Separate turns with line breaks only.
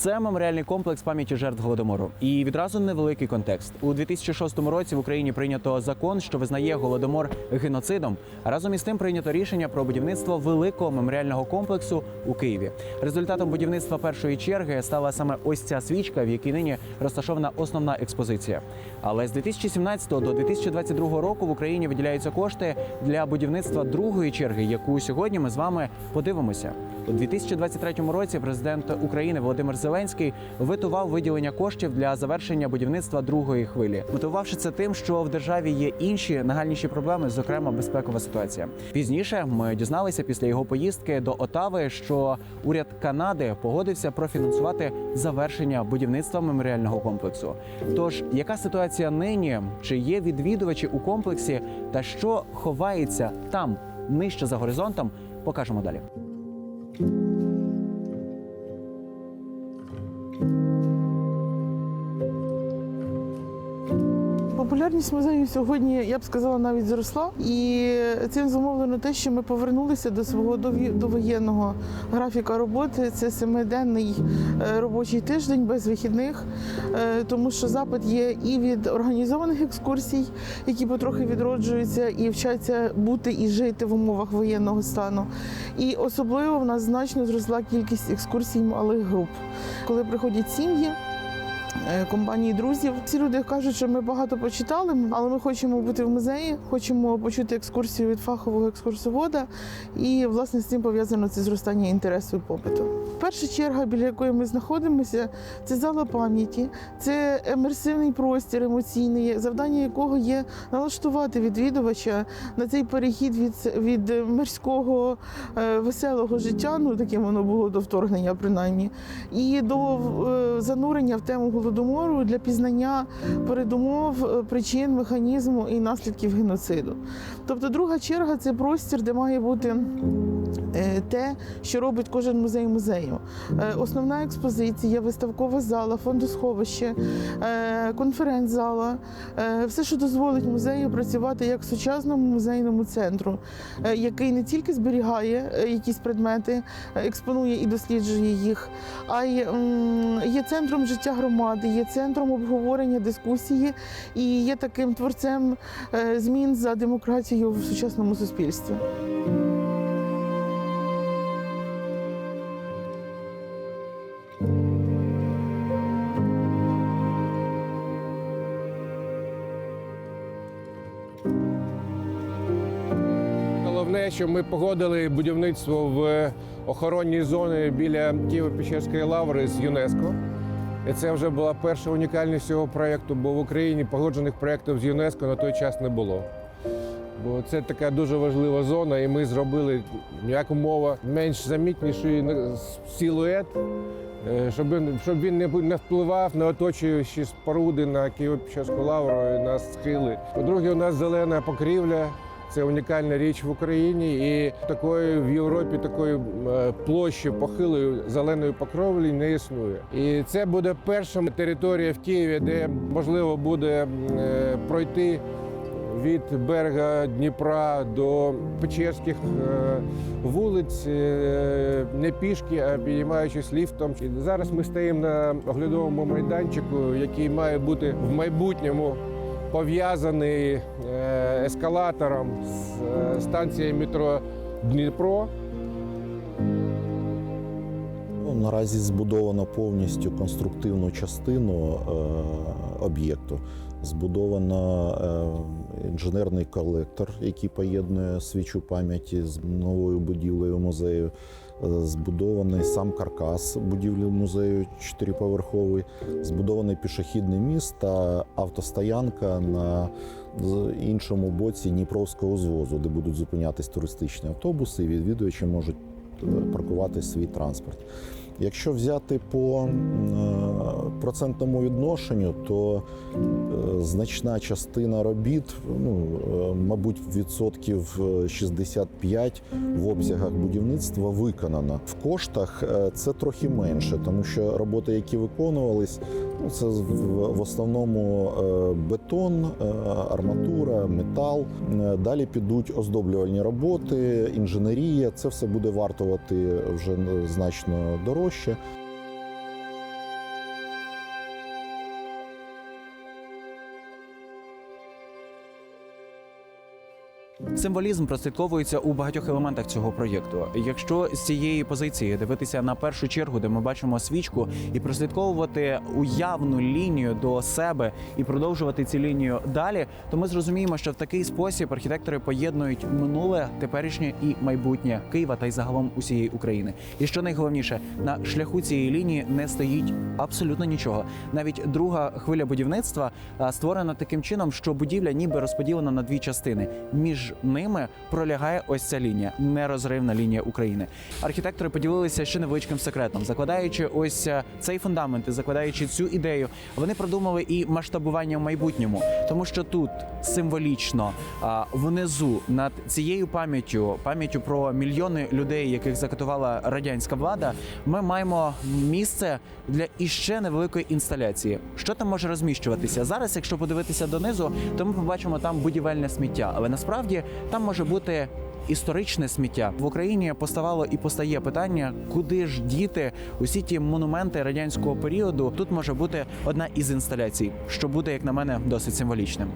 Це меморіальний комплекс пам'яті жертв голодомору. І відразу невеликий контекст. У 2006 році в Україні прийнято закон, що визнає голодомор геноцидом. Разом із тим прийнято рішення про будівництво великого меморіального комплексу у Києві. Результатом будівництва першої черги стала саме ось ця свічка, в якій нині розташована основна експозиція. Але з 2017 до 2022 року в Україні виділяються кошти для будівництва другої черги, яку сьогодні ми з вами подивимося. У 2023 році президент України Володимир Зеленський витував виділення коштів для завершення будівництва другої хвилі, мотивувавши це тим, що в державі є інші нагальніші проблеми, зокрема безпекова ситуація. Пізніше ми дізналися після його поїздки до Отави, що уряд Канади погодився профінансувати завершення будівництва меморіального комплексу. Тож, яка ситуація нині? Чи є відвідувачі у комплексі, та що ховається там нижче за горизонтом? Покажемо далі. Amen.
Популярність музею сьогодні, я б сказала, навіть зросла. І цим зумовлено те, що ми повернулися до свого довоєнного графіка роботи. Це семиденний е, робочий тиждень без вихідних, е, тому що запит є і від організованих екскурсій, які потрохи відроджуються і вчаться бути і жити в умовах воєнного стану. І особливо в нас значно зросла кількість екскурсій малих груп, коли приходять сім'ї компанії друзів. Ці люди кажуть, що ми багато почитали, але ми хочемо бути в музеї, хочемо почути екскурсію від фахового екскурсовода. І власне з цим пов'язано це зростання інтересу і попиту. Перша черга, біля якої ми знаходимося, це зала пам'яті, це емерсивний простір емоційний, завдання якого є налаштувати відвідувача на цей перехід від, від мирського е, веселого життя, ну таким воно було до вторгнення, принаймні, і до е, занурення в тему голодомору для пізнання передумов, е, причин, механізму і наслідків геноциду. Тобто, друга черга це простір, де має бути те, що робить кожен музей музею. Е, Основна експозиція, виставкова зала, фондосховище, е, конференц-зала, е, все, що дозволить музею працювати як сучасному музейному центру, е, який не тільки зберігає е, якісь предмети, е, експонує і досліджує їх, а й є центром життя громади, є центром обговорення дискусії і є таким творцем е, змін за демократію в сучасному суспільстві.
Головне, що ми погодили будівництво в охоронній зоні біля Києво-Печерської лаври з ЮНЕСКО. І це вже була перша унікальність цього проєкту, бо в Україні погоджених проєктів з ЮНЕСКО на той час не було. Бо це така дуже важлива зона, і ми зробили як умова менш замітніший силует, е, щоб він, щоб він не, впливав на оточуючі споруди на Києво-Печерську лавру і на схили. По-друге, у нас зелена покрівля. Це унікальна річ в Україні, і такої в Європі такої е, площі похилої зеленої покровлі не існує. І це буде перша територія в Києві, де можливо буде е, пройти від берега Дніпра до Печерських е, вулиць не пішки, а підіймаючись ліфтом. І зараз ми стоїмо на оглядовому майданчику, який має бути в майбутньому пов'язаний е, ескалатором з е, станції метро Дніпро.
Ну, наразі збудовано повністю конструктивну частину е, об'єкту. Збудовано інженерний колектор, який поєднує свічу пам'яті з новою будівлею музею. Збудований сам каркас будівлі музею чотириповерховий, збудований пішохідний міст та автостоянка на іншому боці Дніпровського звозу, де будуть зупинятись туристичні автобуси, і відвідувачі можуть е, паркувати свій транспорт. Якщо взяти по е, процентному відношенню, то е, значна частина робіт, ну е, мабуть, відсотків е, 65 в обсягах будівництва виконана. В коштах це трохи менше, тому що роботи, які виконувались, ну це в- основному бетон, арматура, метал. Далі підуть оздоблювальні роботи, інженерія. Це все буде вартувати вже значно дорожче. площа.
Символізм прослідковується у багатьох елементах цього проєкту. Якщо з цієї позиції дивитися на першу чергу, де ми бачимо свічку, і прослідковувати уявну лінію до себе і продовжувати цю лінію далі, то ми зрозуміємо, що в такий спосіб архітектори поєднують минуле, теперішнє і майбутнє Києва та й загалом усієї України. І що найголовніше, на шляху цієї лінії не стоїть абсолютно нічого. Навіть друга хвиля будівництва створена таким чином, що будівля ніби розподілена на дві частини. Між ними пролягає ось ця лінія, нерозривна лінія України. Архітектори поділилися ще невеличким секретом, закладаючи ось е, цей фундамент і закладаючи цю ідею. Вони продумали і масштабування в майбутньому, тому що тут символічно внизу над цією пам'яттю, пам'яттю про мільйони людей, яких закатувала радянська влада, ми маємо місце для іще невеликої інсталяції. Що там може розміщуватися зараз? Якщо подивитися донизу, то ми побачимо там будівельне сміття, але насправді там може бути. Історичне сміття в Україні поставало і постає питання, куди ж діти усі ті монументи радянського періоду. Тут може бути одна із інсталяцій, що буде, як на мене, досить символічним.